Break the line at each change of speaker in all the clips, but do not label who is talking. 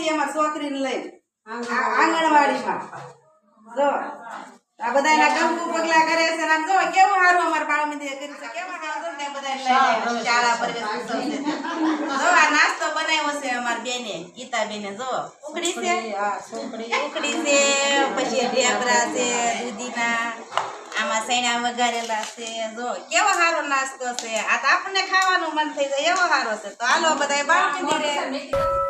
છીએ અમારા છોકરીને લઈ. આંગણવાડીમાં. જો આ બધાયના કંકુ પગલા કરે છે ને આમ જો કેવું સારું અમારા બાળમિત્રે કરી છે? કેવું સારું ને બધા શાળા પર જો આ નાસ્તો બનાવ્યો છે અમારી બેને ગીતા બેને જો ઉકડી છે? ઉકડી છે પછી ઢેબરા છે દૂધીના આમાં સૈણા વઘારેલા છે. જો કેવો સારો નાસ્તો છે. આ તો આપણને ખાવાનું મન થઈ જાય એવો સારો છે. તો હાલો બધાય બાળ
ટામેટું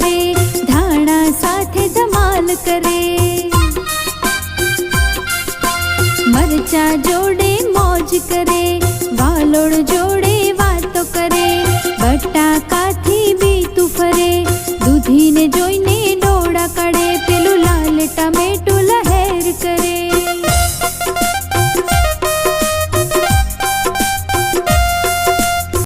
કરે મરચા જોડે મોજ કરે વાલોળ જોડે વાતો કરે બટાકા